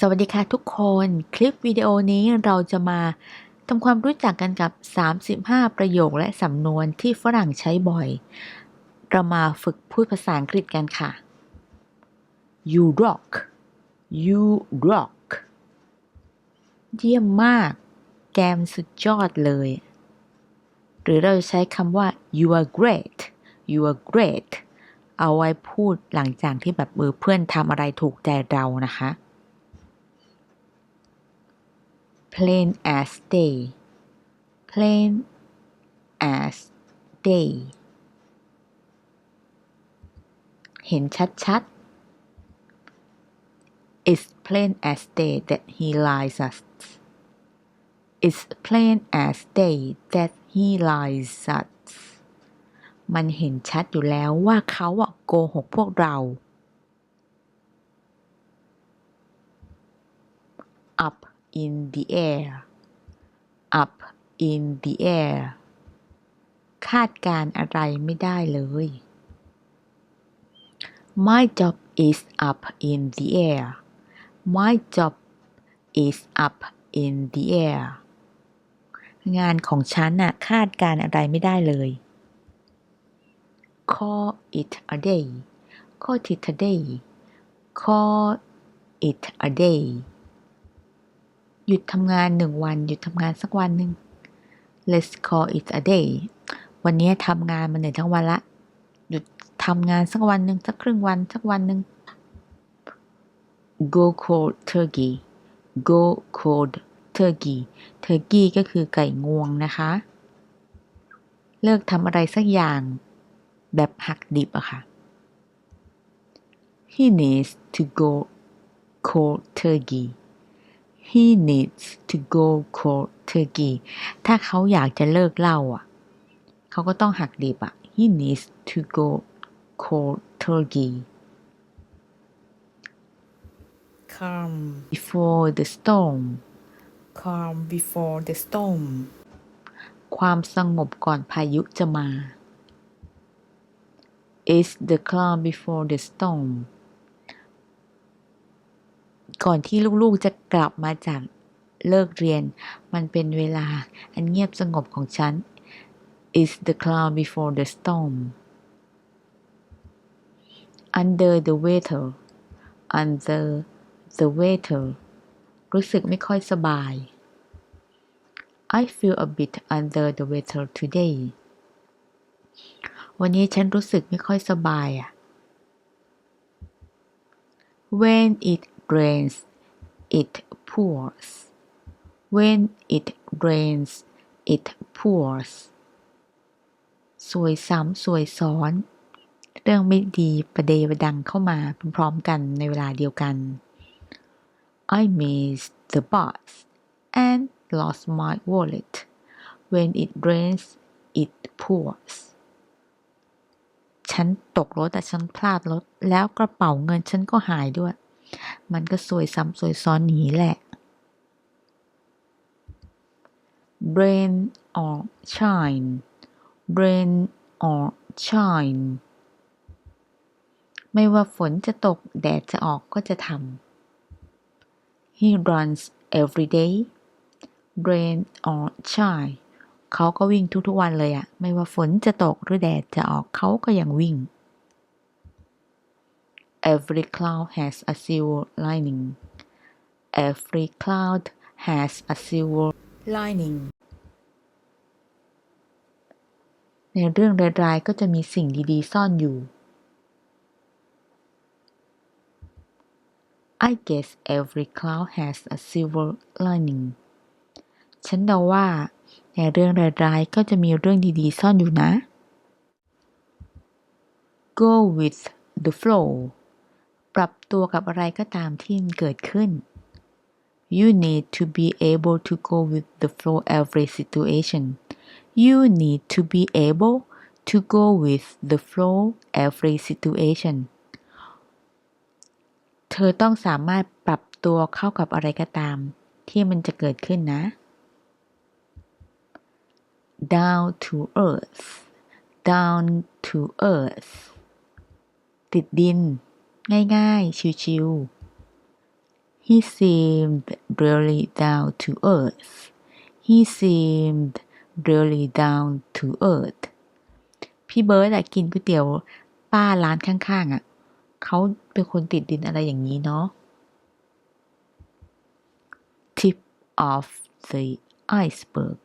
สวัสดีค่ะทุกคน คลิปวิดีโอนี้เราจะมาทำความรู้จักกันกับ 35 ประโยคและสำนวนที่ฝรั่งใช้บ่อย เรามาฝึกพูดภาษาอังกฤษกันค่ะ you rock you rock เยี่ยมมาก แกมสุดยอดเลย หรือเราจะใช้คำว่า you are great you are great เอาไว้พูดหลังจากที่แบบมือเพื่อนทำอะไรถูกใจเรานะคะ plain as day plain as day เห็นชัดๆ It's plain as day that he lies us It's plain as day that he lies us มันเห็นชัดอยู่แล้วว่าเขาอะโกหกพวกเรา up in the air up in the air คาดการอะไรไม่ได้เลย My job is up in the air My job is up in the air งานของฉันน่ะคาดการอะไรไม่ได้เลย Call it a day Call it a day Call it a day หยุดทำงานหนึ่งวัน หยุดทำงานสักวันหนึ่ง Let's call it a day วันนี้ทำงานมาเหนื่อยทั้งวันละ หยุดทำงานสักวันหนึ่งสักครึ่งวันสักวันหนึ่ง Go cold turkey Go cold turkey turkey ก็คือไก่งวงนะคะ เลิกทำอะไรสักอย่างแบบหักดิบอะค่ะ He needs to go cold turkey he needs to go cold turkey ถ้าเขาอยากจะเลิกเหล้าอะ เขาก็ต้องหักดิบอะ he needs to go cold turkey calm before the storm calm before the storm ความสงบก่อนพายุจะมา is the calm before the storm ก่อนที่ลูกๆจะกลับมาจากเลิกเรียน มันเป็นเวลาอันเงียบสงบของฉัน is the calm before the storm under the weather under the weather รู้สึกไม่ค่อยสบาย I feel a bit under the weather today วันนี้ฉันรู้สึกไม่ค่อยสบายอะ When it rains it pours When it rains it pours สวยซ้ำสวยซ้อน เรื่องไม่ดีประเดประดังเข้ามาพร้อมๆกันในเวลาเดียวกัน I missed the bus and lost my wallet when it rains it pours ฉันตกรถแต่ฉันพลาดรถแล้วกระเป๋าเงินฉันก็หายด้วย มันก็สวยซ้ำสวยซ้อนหนีแหละ Brain or shine Brain or shine ไม่ว่าฝนจะตกแดดจะออกก็จะทำ he runs every day rain or shine เขาก็วิ่งทุกๆวันเลยอะไม่ว่าฝนจะตกหรือแดดจะออกเขาก็ยังวิ่ง Every cloud has a silver lining Every cloud has a silver lining ในเรื่องร้ายๆก็จะมีสิ่งดีๆ ซ่อนอยู่ I guess every cloud has a silver lining ฉันเดาว่า ในเรื่องร้ายๆก็จะมีเรื่องดีๆ ซ่อนอยู่นะ Go with the flow รับตัวกับอะไรก็ตามที่มันเกิดขึ้น You need to be able to go with the flow every situation You need to be able to go with the flow every situation เธอต้องสามารถปรับตัวเข้ากับอะไรก็ตาม ที่มันจะเกิดขึ้นนะ down to earth down to earth ติดดิน ง่ายๆ ชิวๆ he seemed really down to earth he seemed really down to earth พี่เบิร์ดอะกินก๋วยเตี๋ยวป้าร้านข้างๆอะเขาเป็นคนติดดินอะไรอย่างนี้เนาะ tip of the iceberg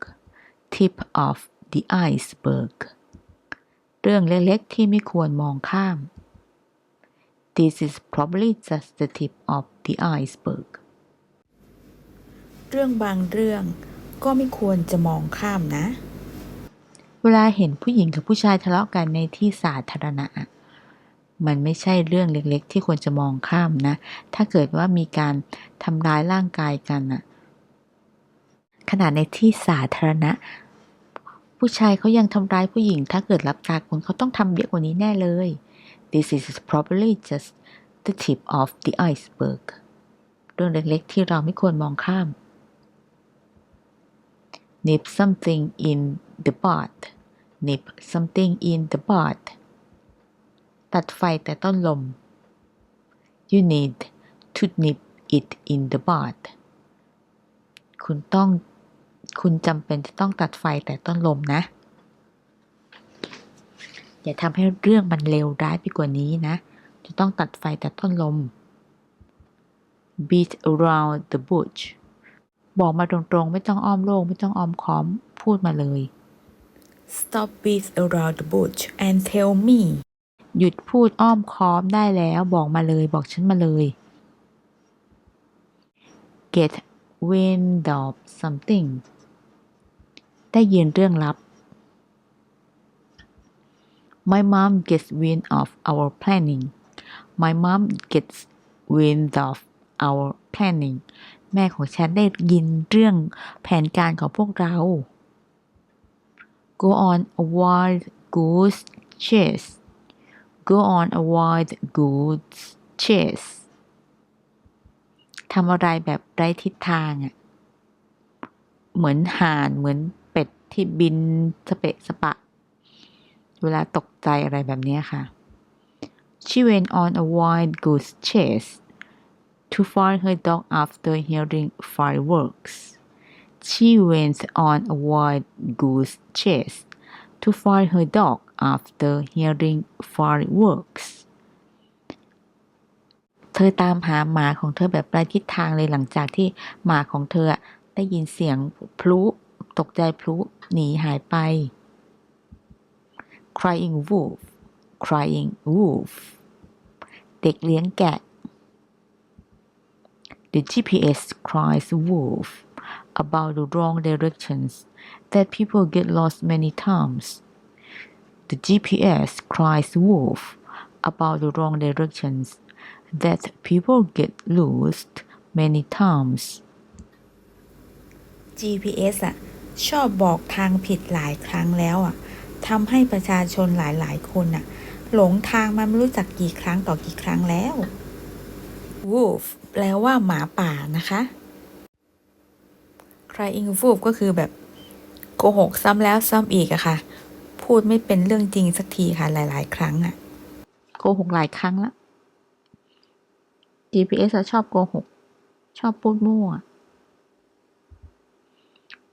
tip of the iceberg เรื่องเล็กๆที่ไม่ควรมองข้าม This is probably just the tip of the iceberg เรื่องบางเรื่องก็ไม่ควรจะมองข้ามนะ เวลาเห็นผู้หญิงกับผู้ชายทะเลาะกันในที่สาธารณะอะมันไม่ใช่เรื่องเล็กๆ ที่ควรจะมองข้ามนะ ถ้าเกิดว่ามีการทำร้ายร่างกายกันอะขนาดในที่สาธารณะ ผู้ชายเขายังทำร้ายผู้หญิง ถ้าเกิดรับตาคนเขาต้องทำเยอะกว่านี้แน่เลย This is probably just the tip of the iceberg เรื่องเล็กๆ ที่เราไม่ควรมองข้าม nip something in the bud nip something in the bud ตัดไฟแต่ต้นลม you need to nip it in the bud คุณต้อง คุณจำเป็นจะต้องตัดไฟแต่ต้นลมนะ อย่าทำให้เรื่องมันเลวร้ายไปกว่านี้นะ จะต้องตัดไฟแต่ต้นลม beat around the bush บอกมาตรงๆ ไม่ต้องอ้อมโลก ไม่ต้องอ้อมค้อม พูดมาเลย Stop beat around the bush and tell me หยุดพูดอ้อมค้อมได้แล้ว บอกมาเลย บอกฉันมาเลย get wind of something ได้ยินเรื่องลับ My mom gets wind of our planning My mom gets wind of our planning แม่ของฉันได้ยินเรื่องแผนการของพวกเรา Go on a wild goose chase Go on a wild goose chase ทำอะไรแบบไร้ทิศทางอะเหมือนห่านเหมือนเป็ดที่บินสเปะสปะ เวลาตกใจอะไรแบบนี้ค่ะ She went on a wild goose chase to find her dog after hearing fireworks. She went on a wild goose chase to find her dog after hearing fireworks. เธอตามหาหมาของเธอแบบไร้ทิศทางเลยหลังจากที่หมาของเธออะได้ยินเสียงพลุตกใจพลุหนีหายไป crying wolf crying wolf เด็กเลี้ยงแกะ The GPS cries wolf about the wrong directions that people get lost many times. The GPS cries wolf about the wrong directions that people get lost many times. GPS อะชอบบอกทางผิดหลายครั้งแล้วอะ ทำให้ประชาชนหลายๆ คนอะหลงทางมาไม่รู้จักกี่ครั้งต่อกี่ครั้งแล้ว Wolf แปลว่าหมาป่านะคะ Crying wolf ก็คือแบบโกหกซ้ำแล้วซ้ำอีกอะค่ะ พูดไม่เป็นเรื่องจริงสักทีค่ะหลาย ๆ ครั้งอะโกหกหลายครั้งละ GPS ชอบโกหก ชอบพูดมั่ว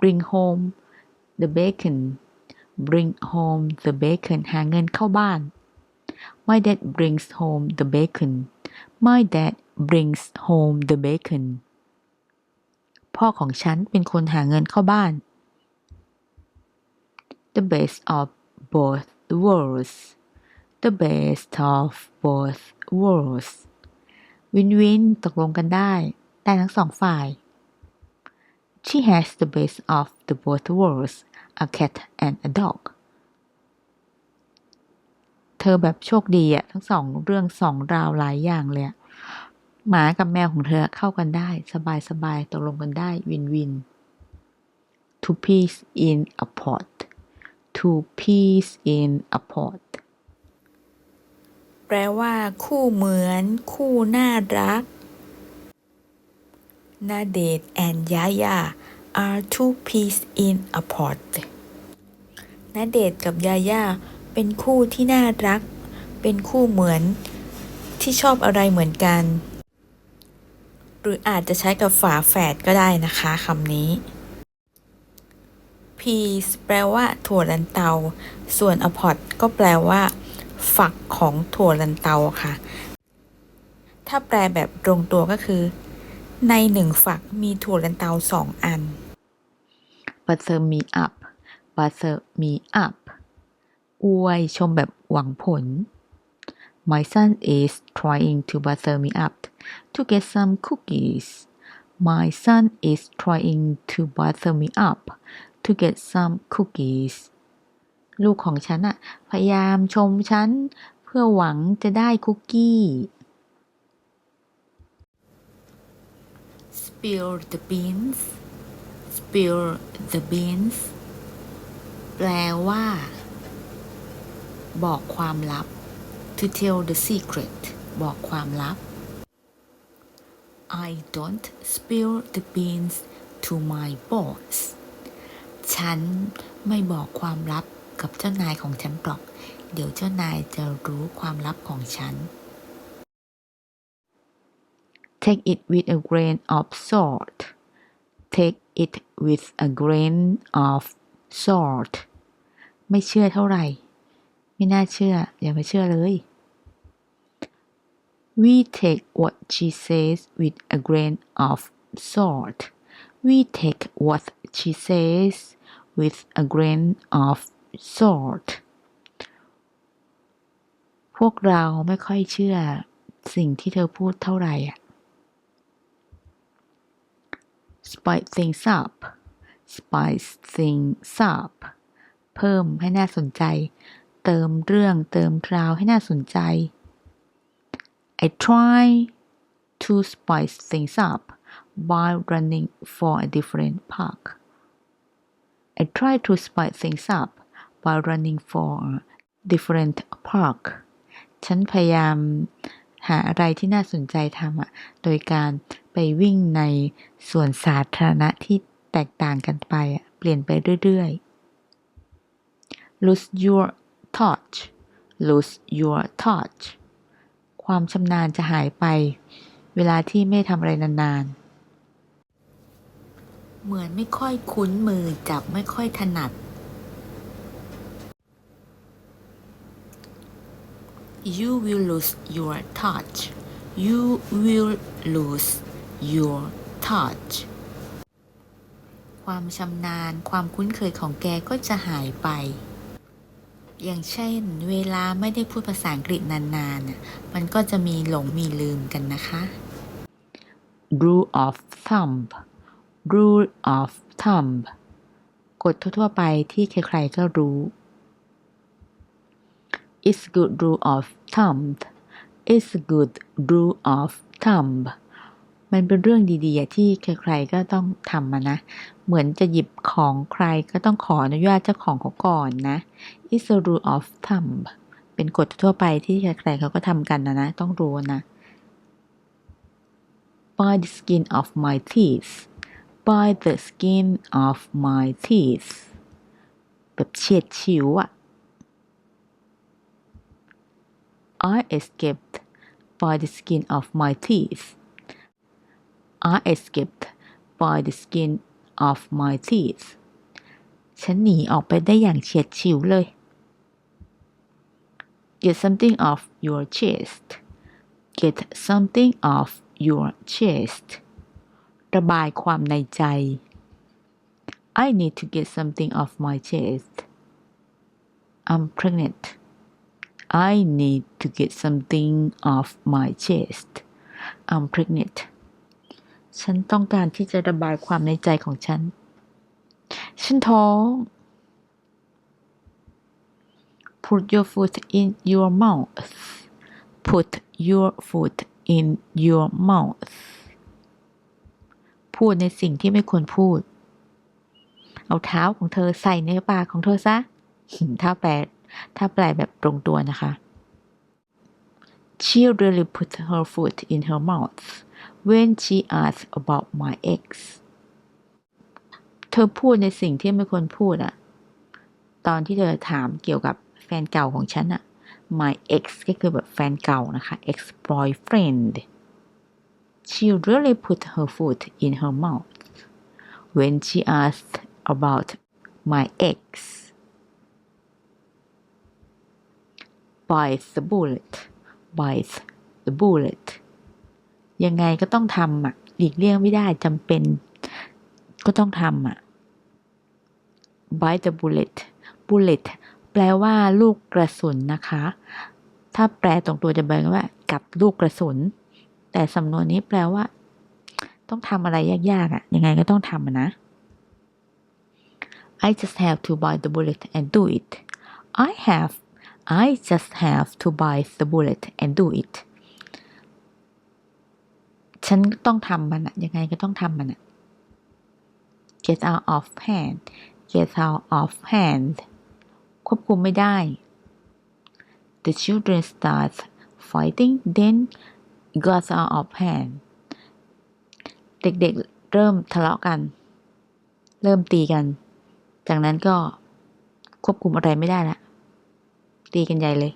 bring home the bacon bring home the bacon หาเงินเข้าบ้าน my dad brings home the bacon my dad brings home the bacon พ่อของฉันเป็นคนหาเงินเข้าบ้าน the best of both worlds the best of both worlds วินวินตกลงกันได้ได้ทั้งสองฝ่าย She has the best of the both worlds a cat and a dog เธอแบบโชคดีอะทั้งสองเรื่องสองราวหลายอย่างเลยหมากับแมวของเธอเข้ากันได้ สบายสบายตกลงกันได้วินวิน two peas in a pot two peas in a pot แปลว่า คู่เหมือน คู่น่ารักนาเดช and ยายา are two peas in a pot นาเดชกับยาย่าเป็นคู่ที่น่ารัก เป็นคู่เหมือนที่ชอบอะไรเหมือนกัน หรืออาจจะใช้กับฝาแฝดก็ได้นะคะคำนี้ peas แปลว่าถั่วลันเตา ส่วน a pod ก็แปลว่า ฝักของถั่วลันเตาค่ะ ถ้าแปลแบบตรงตัวก็คือ ในหนึ่งฝักมีถั่วลันเตาสองอัน butter me up butter me up อวยชมแบบหวังผล My son is trying to butter me up to get some cookies My son is trying to butter me up to get some cookies ลูกของฉันอะพยายามชมฉัน เพื่อหวังจะได้คุกกี้ spill the beans spill the beans แปลว่า บอกความลับ to tell the secret บอกความลับ I don't spill the beans to my boss ฉันไม่บอกความลับกับเจ้านายของฉันหรอก เดี๋ยวเจ้านายจะรู้ความลับของฉัน Take it with a grain of salt Take it with a grain of salt ไม่เชื่อเท่าไหร่ ไม่น่าเชื่อ อย่าไปเชื่อเลย We take what she says with a grain of salt. We take what she says with a grain of salt. พวกเราไม่ค่อยเชื่อสิ่งที่เธอพูดเท่าไหร่อะ Spice things up. Spice things up. เพิ่มให้น่าสนใจ เติมเรื่องเติมราวให้น่าสนใจ I try to spice things up by running for a different park. I try to spice things up by running for a different park. ฉันพยายามหาอะไรที่น่าสนใจทำอะโดยการ ไปวิ่งในสวนสาธารณะที่แตกต่างกันไปอะเปลี่ยนไปเรื่อยๆ lose your touch lose your touch ความชำนาญจะหายไป เวลาที่ไม่ทำอะไรนานๆ เหมือนไม่ค่อยคุ้นมือจับไม่ค่อยถนัด You will lose your touch You will lose your touch ความชำนาญความคุ้นเคยของแกก็จะหายไป อย่างเช่น เวลาไม่ได้พูดภาษาอังกฤษนานๆน่ะมันก็จะมีหลงมีลืมกันนะคะ rule of thumb rule of thumb กฎทั่วๆไปที่ใครๆก็รู้ it's good rule of thumb it's good rule of thumb มันเป็นเรื่องดีๆที่ใครๆก็ต้องทำมานะ เหมือนจะหยิบของใครก็ต้องขออนุญาตเจ้าของเขาก่อนนะ Is a rule of thumb เป็นกฎทั่วไปที่ใครๆเขาก็ทำกันนะนะ ต้องรู้นะ by the skin of my teeth by the skin of my teeth แบบเฉียดฉิวอะ I escaped by the skin of my teeth I escaped by the skin of my teeth ฉันหนีออกไปได้อย่างเฉียดฉิวเลย Get something off your chest Get something off your chest ระบายความในใจ I need to get something off my chest I'm pregnant I need to get something off my chest I'm pregnant ฉันต้องการที่จะระบายความในใจของฉัน ฉันท้อง Put your foot in your mouth Put your foot in your mouth พูดในสิ่งที่ไม่ควรพูด เอาเท้าของเธอใส่ในปากของเธอซะถ้าแปลถ้าแปลแบบตรงตัวนะคะ She really put her foot in her mouth when she asked about my ex เธอพูดในสิ่งที่ไม่ควรพูดอะตอนที่เธอถามเกี่ยวกับแฟนเก่าของฉันอะ my ex ก็คือแบบแฟนเก่านะคะ ex boyfriend she really put her foot in her mouth when she asked about my eggs bites the bullet bites the bullet ยังไงก็ต้องทำอะหลีกเลี่ยงไม่ได้จำเป็น ก็ต้องทำอะ bite the bullet bullet แปลว่าลูกกระสุนนะคะ ถ้าแปลตรงตัวจะแปลว่า กับลูกกระสุน แต่สำนวนนี้แปลว่า ต้องทำอะไรยากๆอะ ยังไงก็ต้องทำนะ I just have to bite the bullet and do it I have I just have to bite the bullet and do it ฉันต้องทำมันอะยังไงก็ต้องทำมันอะ get out of hand get out of hand ควบคุมไม่ได้ the children start fighting then got out of hand เด็กๆเริ่มทะเลาะกัน เริ่มตีกัน จากนั้นก็ควบคุมอะไรไม่ได้ละ ตีกันใหญ่เลย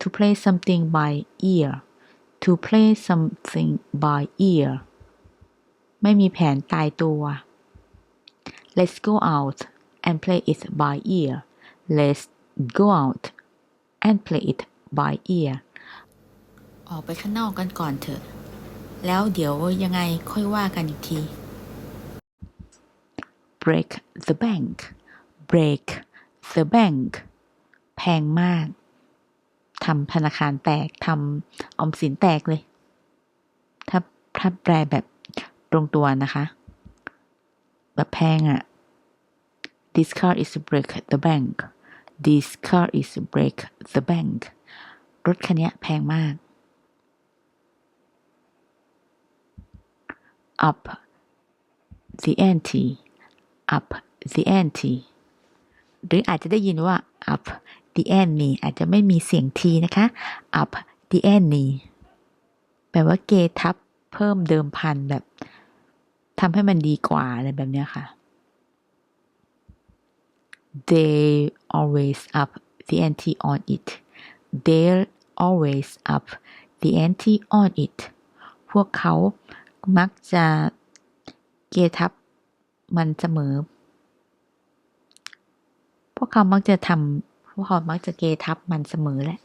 to play something by ear to play something by ear ไม่มีแผนตายตัว let's go out and play it by ear let's go out and play it by ear ออกไปข้างนอกกันก่อนเถอะ แล้วเดี๋ยวยังไงค่อยว่ากันอีกที break the bank break the bank แพงมาก ทำธนาคารแตกทำออมสินแตกเลย ถ้าถ้าแปลแบบตรงตัวนะคะ แบบแพงอะ this car is break the bank this car is break the bank รถคันนี้แพงมาก up the ante up the ante หรืออาจจะได้ยินว่า up the ante อาจจะไม่มีเสียงทีนะคะ up the ante แปลว่าเกทับเพิ่มเดิมพันแบบทำให้มันดีกว่าอะไรแบบนี้ค่ะ they always up the ante on it they always up the ante on it พวกเขามักจะเกทับมันเสมอ พวกเขามักจะทำ พวกเขามักจะเกทับมันเสมอแหละ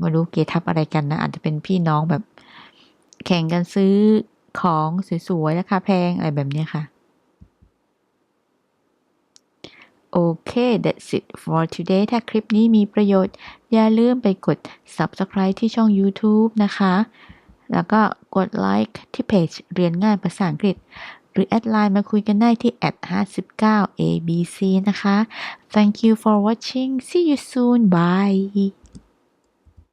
ม่รู้เกทับอะไรกันนะอาจจะเป็นพี่น้องแบบ แข่งกันซื้อของสวยๆราคาแพงอะไรแบบนี้ค่ะ โอเค that's it for today ถ้าคลิปนี้มีประโยชน์ อย่าลืมไปกด subscribe ที่ช่อง YouTube นะคะ แล้วก็กดไลค์ที่เพจเรียนง่ายภาษาอังกฤษ หรือแอดไลน์มาคุยกันได้ที่ @59abc นะคะ thank you for watching see you soon bye